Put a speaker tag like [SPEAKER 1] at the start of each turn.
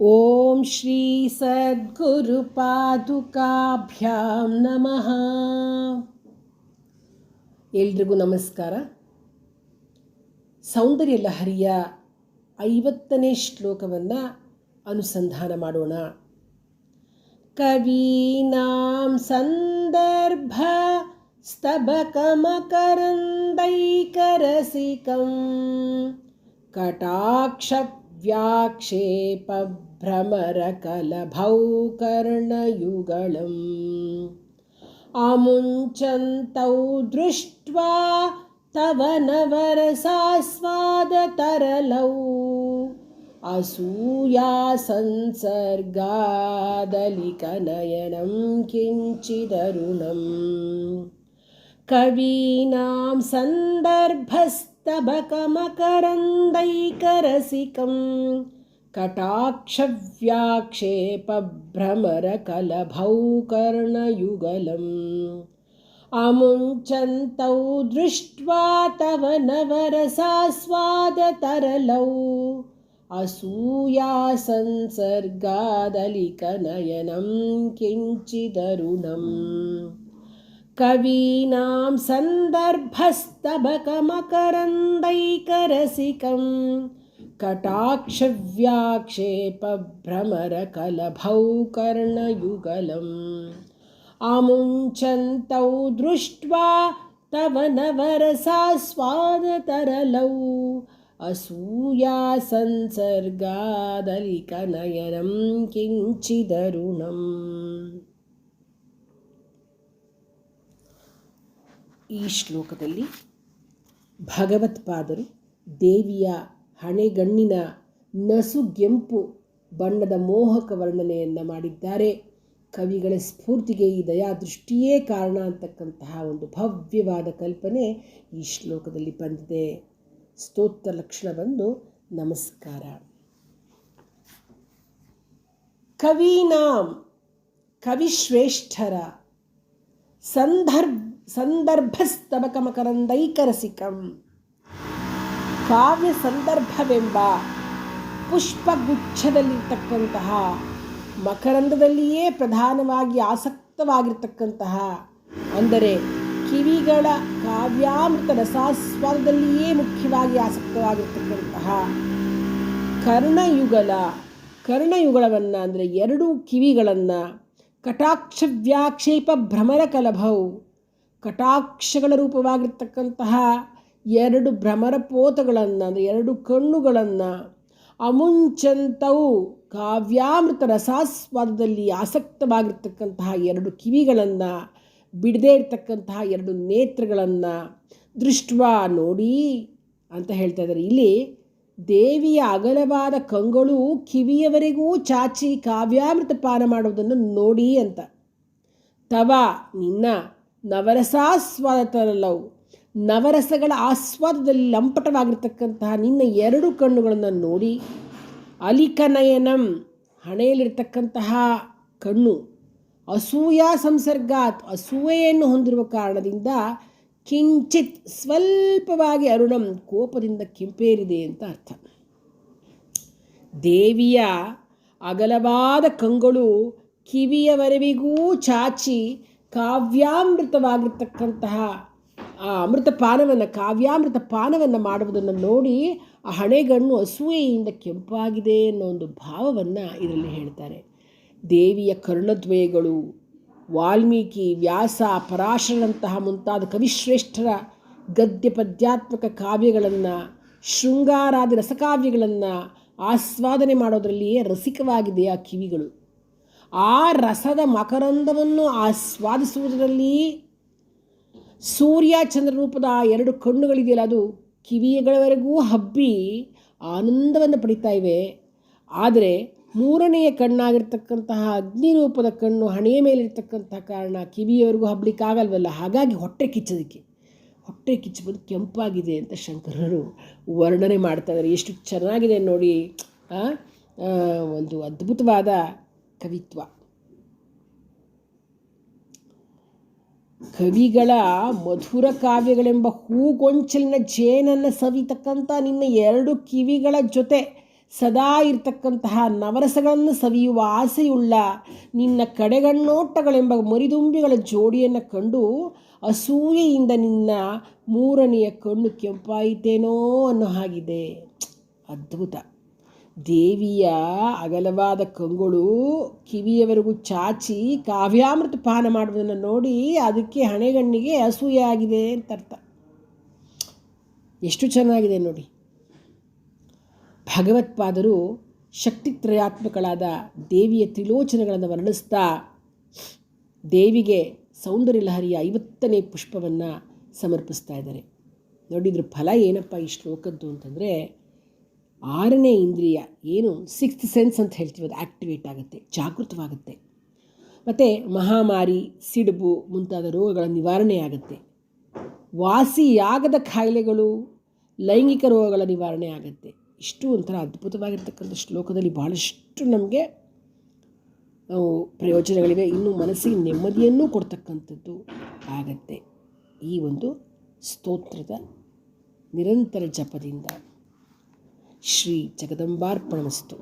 [SPEAKER 1] ಓಂ ಶ್ರೀ ಸದ್ಗುರುಪಾದುಕಾಭ್ಯಾಂ ನಮಃ ಎಲ್ರಿಗೂ ನಮಸ್ಕಾರ. ಸೌಂದರ್ಯ ಲಹರಿಯ ಐವತ್ತನೇ ಶ್ಲೋಕವನ್ನು ಅನುಸಂಧಾನ ಮಾಡೋಣ. ಕವೀನಾಂ ಸಂದರ್ಭ ಸ್ತಬಕಮಕರಂದೈಕರಸಿಕಂ कटाक्षव्याक्षेपभ्रमरकलभौ कर्णयुगलम् आमुञ्चन्तौ दृष्ट्वा तव नवरसास्वादतरलौ। असूयासंसर्गादलिकनयनं किञ्चिदरुणम्। कवीनां सन्दर्भस्तबकमकरन्दैकरसिकं कटाक्षव्याक्षेपभ्रमरकलभौ कर्णयुगलम् अमुञ्चन्तौ दृष्ट्वा तव नवरसास्वादतरलौ असूयासंसर्गादलिकनयनं किञ्चिदरुणम् कवीनां सन्दर्भस्तबकमकरन्दैकरसिकं कटाक्षव्याक्षेपभ्रमरकलभौ कर्णयुगलम् आमुञ्चन्तौ दृष्ट्वा तव नवरसास्वादतरलौ असूयासंसर्गादलिकनयनं किञ्चिदरुणम् ಈ ಶ್ಲೋಕದಲ್ಲಿ ಭಗವತ್ಪಾದರು ದೇವಿಯ ಹಣೆಗಣ್ಣಿನ ನಸುಗೆಂಪು ಬಣ್ಣದ ಮೋಹಕ ವರ್ಣನೆಯನ್ನು ಮಾಡಿದ್ದಾರೆ. ಕವಿಗಳ ಸ್ಫೂರ್ತಿಗೆ ಈ ದಯಾದೃಷ್ಟಿಯೇ ಕಾರಣ ಅಂತಕ್ಕಂತಹ ಒಂದು ಭವ್ಯವಾದ ಕಲ್ಪನೆ ಈ ಶ್ಲೋಕದಲ್ಲಿ ಬಂದಿದೆ. ಸ್ತೋತ್ರ ಲಕ್ಷಣ ಬಂದು ನಮಸ್ಕಾರ. ಕವೀನಾಂ ಕವಿಶ್ರೇಷ್ಠರ ಸಂದರ್ಭ ಸಂದರ್ಭಸ್ತಬಕಮಕರಂದೈಕರಸಿಕಂ ಕಾವ್ಯ ಸಂದರ್ಭವೆಂಬ ಪುಷ್ಪಗುಚ್ಛದಲ್ಲಿರ್ತಕ್ಕಂತಹ, ಮಕರಂದದಲ್ಲಿಯೇ ಪ್ರಧಾನವಾಗಿ ಆಸಕ್ತವಾಗಿರ್ತಕ್ಕಂತಹ, ಅಂದರೆ ಕಿವಿಗಳ ಕಾವ್ಯಾಮೃತ ರಸಾಸ್ವಾದದಲ್ಲಿಯೇ ಮುಖ್ಯವಾಗಿ ಆಸಕ್ತವಾಗಿರ್ತಕ್ಕಂತಹ ಕರ್ಣಯುಗಲ, ಕರ್ಣಯುಗಳವನ್ನು ಅಂದರೆ ಎರಡು ಕಿವಿಗಳನ್ನು ಕಟಾಕ್ಷ ವ್ಯಾಕ್ಷೇಪ ಭ್ರಮರ ಕಲಭವು ಕಟಾಕ್ಷಗಳ ರೂಪವಾಗಿರ್ತಕ್ಕಂತಹ ಎರಡು ಭ್ರಮರ ಪೋತಗಳನ್ನು ಅಂದರೆ ಎರಡು ಕಣ್ಣುಗಳನ್ನು ಅಮುಂಚಂತವು ಕಾವ್ಯಾಮೃತ ರಸಾಸ್ವಾದದಲ್ಲಿ ಆಸಕ್ತವಾಗಿರ್ತಕ್ಕಂತಹ ಎರಡು ಕಿವಿಗಳನ್ನು, ಬಿಡದೇ ಇರತಕ್ಕಂತಹ ಎರಡು ನೇತ್ರಗಳನ್ನು ದೃಷ್ಟ್ವ ನೋಡಿ ಅಂತ ಹೇಳ್ತಾ ಇದ್ದಾರೆ. ಇಲ್ಲಿ ದೇವಿಯ ಅಗಲವಾದ ಕಂಗಳು ಕಿವಿಯವರೆಗೂ ಚಾಚಿ ಕಾವ್ಯಾಮೃತ ಪಾನ ಮಾಡುವುದನ್ನು ನೋಡಿ ಅಂತ. ತವ, ನಿನ್ನ ನವರಸಾಸ್ವಾದ ತರಲವು ನವರಸಗಳ ಆಸ್ವಾದದಲ್ಲಿ ಲಂಪಟವಾಗಿರ್ತಕ್ಕಂತಹ ನಿನ್ನ ಎರಡು ಕಣ್ಣುಗಳನ್ನು ನೋಡಿ. ಅಲಿಕನಯನಂ ಹಣೆಯಲ್ಲಿರ್ತಕ್ಕಂತಹ ಕಣ್ಣು ಅಸೂಯಾ ಸಂಸರ್ಗಾತ್ ಅಸೂಯೆಯನ್ನು ಹೊಂದಿರುವ ಕಾರಣದಿಂದ ಕಿಂಚಿತ್ ಸ್ವಲ್ಪವಾಗಿ ಅರುಣಂ ಕೋಪದಿಂದ ಕೆಂಪೇರಿದೆ ಅಂತ ಅರ್ಥ. ದೇವಿಯ ಅಗಲವಾದ ಕಂಗಳು ಕಿವಿಯವರೆವಿಗೂ ಚಾಚಿ ಕಾವ್ಯಾಮೃತವಾಗಿರ್ತಕ್ಕಂತಹ ಆ ಅಮೃತ ಪಾನವನ್ನು ಕಾವ್ಯಾಮೃತ ಪಾನವನ್ನು ಮಾಡುವುದನ್ನು ನೋಡಿ ಆ ಹಣೆಗಣ್ಣು ಅಸೂಯೆಯಿಂದ ಕೆಂಪಾಗಿದೆ ಅನ್ನೋ ಒಂದು ಭಾವವನ್ನು ಇದರಲ್ಲಿ ಹೇಳ್ತಾರೆ. ದೇವಿಯ ಕರ್ಣದ್ವಯಗಳು ವಾಲ್ಮೀಕಿ, ವ್ಯಾಸ ಪರಾಶರಂತಹ ಮುಂತಾದ ಕವಿಶ್ರೇಷ್ಠರ ಗದ್ಯ ಪದ್ಯಾತ್ಮಕ ಕಾವ್ಯಗಳನ್ನು, ಶೃಂಗಾರಾದಿ ರಸಕಾವ್ಯಗಳನ್ನು ಆಸ್ವಾದನೆ ಮಾಡೋದರಲ್ಲಿಯೇ ರಸಿಕವಾಗಿದೆ ಆ ಕಿವಿಗಳು. ಆ ರಸದ ಮಕರಂದವನ್ನು ಆಸ್ವಾದಿಸುವುದರಲ್ಲಿ ಸೂರ್ಯ ಚಂದ್ರ ರೂಪದ ಆ ಎರಡು ಕಣ್ಣುಗಳಿದೆಯಲ್ಲ ಅದು ಕಿವಿಗಳವರೆಗೂ ಹಬ್ಬಿ ಆನಂದವನ್ನು ಪಡಿತಾ ಇವೆ. ಆದರೆ ಮೂರನೆಯ ಕಣ್ಣಾಗಿರ್ತಕ್ಕಂತಹ ಅಗ್ನಿ ರೂಪದ ಕಣ್ಣು ಹಣೆಯ ಮೇಲಿರ್ತಕ್ಕಂತಹ ಕಾರಣ ಕಿವಿಯವರೆಗೂ ಹಬ್ಬಲಿಕ್ಕಾಗಲ್ವಲ್ಲ ಹಾಗಾಗಿ ಹೊಟ್ಟೆ ಕಿಚ್ಚೋದಕ್ಕೆ. ಹೊಟ್ಟೆ ಕಿಚ್ಚಬೋದು, ಕೆಂಪಾಗಿದೆ ಅಂತ ಶಂಕರರು ವರ್ಣನೆ ಮಾಡ್ತಾ ಇದ್ದಾರೆ. ಎಷ್ಟು ಚೆನ್ನಾಗಿದೆ ನೋಡಿ ಒಂದು ಅದ್ಭುತವಾದ ಕವಿತ್ವ. ಕವಿಗಳ ಮಧುರ ಕಾವ್ಯಗಳೆಂಬ ಹೂಗೊಂಚಲಿನ ಜೇನನ್ನು ಸವಿತಕ್ಕಂಥ ನಿನ್ನ ಎರಡು ಕಿವಿಗಳ ಜೊತೆ ಸದಾ ಇರ್ತಕ್ಕಂತಹ ನವರಸಗಳನ್ನು ಸವಿಯುವ ಆಸೆಯುಳ್ಳ ನಿನ್ನ ಕಡೆಗಣ್ಣೋಟಗಳೆಂಬ ಮರಿದುಂಬಿಗಳ ಜೋಡಿಯನ್ನು ಕಂಡು ಅಸೂಯೆಯಿಂದ ನಿನ್ನ ಮೂರನೆಯ ಕಣ್ಣು ಕೆಂಪಾಯಿತೇನೋ ಅನ್ನೋ ಹಾಗಿದೆ. ಅದ್ಭುತ. ದೇವಿಯ ಅಗಲವಾದ ಕಂಗಳು ಕಿವಿಯವರೆಗೂ ಚಾಚಿ ಕಾವ್ಯಾಮೃತ ಪಾನ ಮಾಡುವುದನ್ನು ನೋಡಿ ಅದಕ್ಕೆ ಹಣೆಗಣ್ಣಿಗೆ ಅಸೂಯೆ ಆಗಿದೆ ಅಂತ ಅರ್ಥ. ಎಷ್ಟು ಚೆನ್ನಾಗಿದೆ ನೋಡಿ. ಭಗವತ್ಪಾದರು ಶಕ್ತಿತ್ರಯಾತ್ಮಕಳಾದ ದೇವಿಯ ತ್ರಿಲೋಚನಗಳನ್ನು ವರ್ಣಿಸ್ತಾ ದೇವಿಗೆ ಸೌಂದರ್ಯ ಲಹರಿಯ ಐವತ್ತನೇ ಪುಷ್ಪವನ್ನು ಸಮರ್ಪಿಸ್ತಾ ಇದ್ದಾರೆ. ನೋಡಿದ್ರ ಫಲ ಏನಪ್ಪ ಈ ಶ್ಲೋಕದ್ದು ಅಂತಂದರೆ ಆರನೇ ಇಂದ್ರಿಯ ಏನು ಸಿಕ್ಸ್ತ್ ಸೆನ್ಸ್ ಅಂತ ಹೇಳ್ತೀವಿ, ಅದು ಆ್ಯಕ್ಟಿವೇಟ್ ಆಗುತ್ತೆ, ಜಾಗೃತವಾಗುತ್ತೆ. ಮತ್ತು ಮಹಾಮಾರಿ, ಸಿಡುಬು ಮುಂತಾದ ರೋಗಗಳ ನಿವಾರಣೆ ಆಗುತ್ತೆ. ವಾಸಿಯಾಗದ ಖಾಯಿಲೆಗಳು ಲೈಂಗಿಕ ರೋಗಗಳ ನಿವಾರಣೆ ಆಗುತ್ತೆ. ಇಷ್ಟು ಒಂಥರ ಅದ್ಭುತವಾಗಿರ್ತಕ್ಕಂಥ ಶ್ಲೋಕದಲ್ಲಿ ಭಾಳಷ್ಟು ನಮಗೆ ಪ್ರಯೋಜನಗಳಿವೆ. ಇನ್ನು ಮನಸ್ಸಿಗೆ ನೆಮ್ಮದಿಯನ್ನು ಕೊಡ್ತಕ್ಕಂಥದ್ದು ಆಗತ್ತೆ. ಈ ಒಂದು ಸ್ತೋತ್ರದ ನಿರಂತರ ಜಪದಿಂದ ಶ್ರೀ ಜಗದಂಬಾರ್ಪಣಮಸ್ತು.